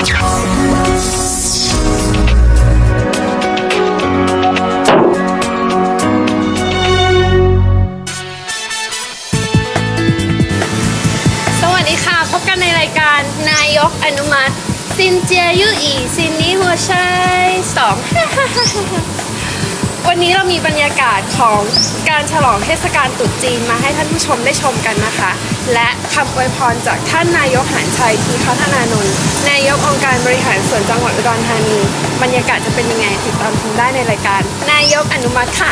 สวัสดีค่ะ พบกันในรายการนายกอนุมัติ ซินเจียยู่อีซินนี้หัวใชัยสอง วันนี้เรามีบรรยากาศของการฉลองเทศกาลตรุษจีนมาให้ท่านผู้ชมได้ชมกันนะคะ และคำอวยพรจากท่านนายกหานชัยทีพัฒนานนท์นายกองค์การบริหารส่วนจังหวัดอุดรธานี บรรยากาศจะเป็นยังไงติดตามชมได้ในรายการ นายกอนุมัติค่ะ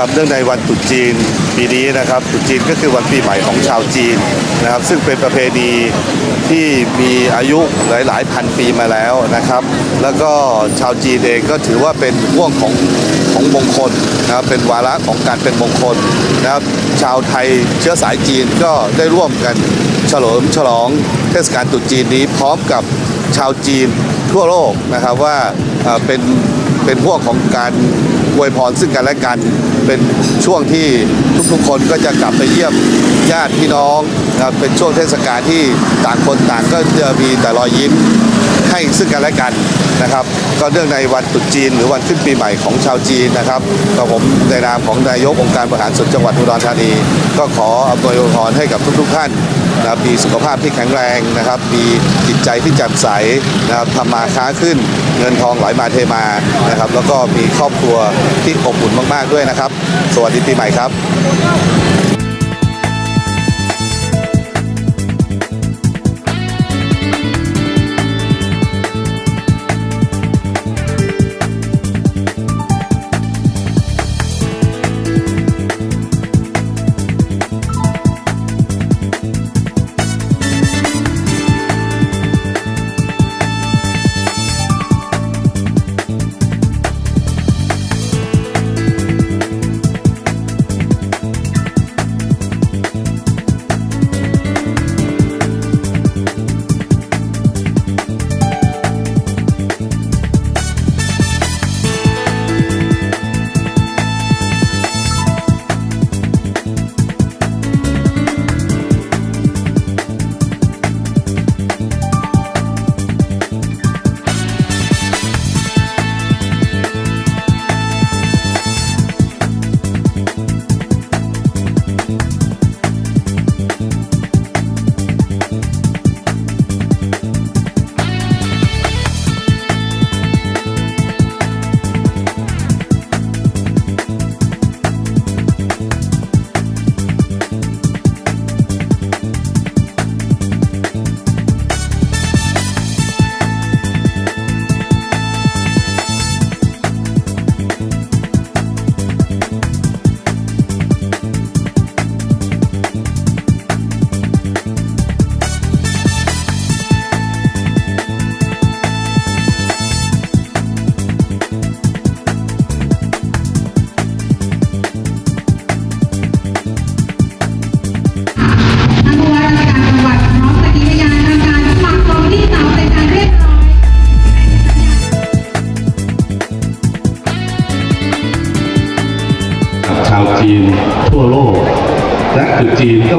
นี่ครับเนื่องในวันตรุษจีนปีนี้นะครับตรุษจีนก็คือวันปีใหม่ของชาวจีนนะครับ ซึ่งเป็นประเพณีที่มีอายุหลายๆพันปีมาแล้วนะครับ แล้วก็ชาวจีนเองก็ถือว่าเป็นห่วงของของมงคลนะครับเป็นวาระของการเป็นมงคลนะครับ ชาวไทยเชื้อสายจีนก็ได้ร่วมกันเฉลิมฉลองเทศกาลตรุษจีนนี้พร้อมกับชาวจีนทั่วโลกนะครับว่าเอ่อเป็นเป็นพวกของการ อวยพรซึ่งกันและกัน เป็นช่วงที่ทุกๆ คนก็จะกลับไปเยี่ยมญาติพี่น้องนะครับเป็นช่วงเทศกาลที่ต่างคนต่างก็จะมีแต่รอยยิ้ม ให้ซึ่งกันและกันนะครับ ก็เนื่องในวันตรุษจีน หรือวันขึ้นปีใหม่ของชาวจีนนะครับก็ผมในนามของนายกองค์การบริหารส่วนจังหวัดอุดรธานี ก็ขออำนวยอวยพรให้กับทุกๆท่านนะครับมีสุขภาพที่แข็งแรงนะครับ มีจิตใจที่แจ่มใสนะครับทำมาค้าขึ้น เงินทองไหลมาเทมานะครับ แล้วก็มีครอบครัวที่อบอุ่นมากๆด้วยนะครับ สวัสดีปีใหม่ครับ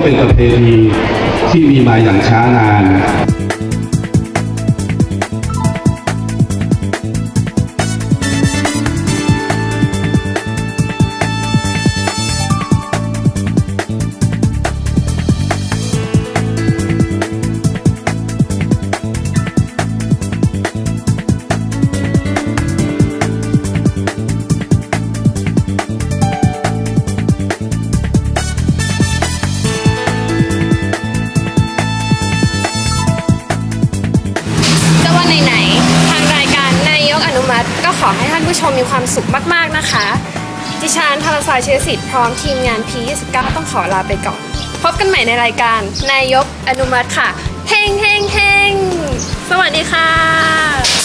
เป็นประเพณีที่มีมาอย่างช้านาน ก็ขอให้ท่านผู้ชมมีความสุขมากๆนะคะ ดิฉันธารสายเชื้อสิทธิ์พร้อมทีมงาน P29 ต้องขอลาไปก่อน พบกันใหม่ในรายการ นายกอนุมัติค่ะ เฮงเฮงเฮงสวัสดีค่ะ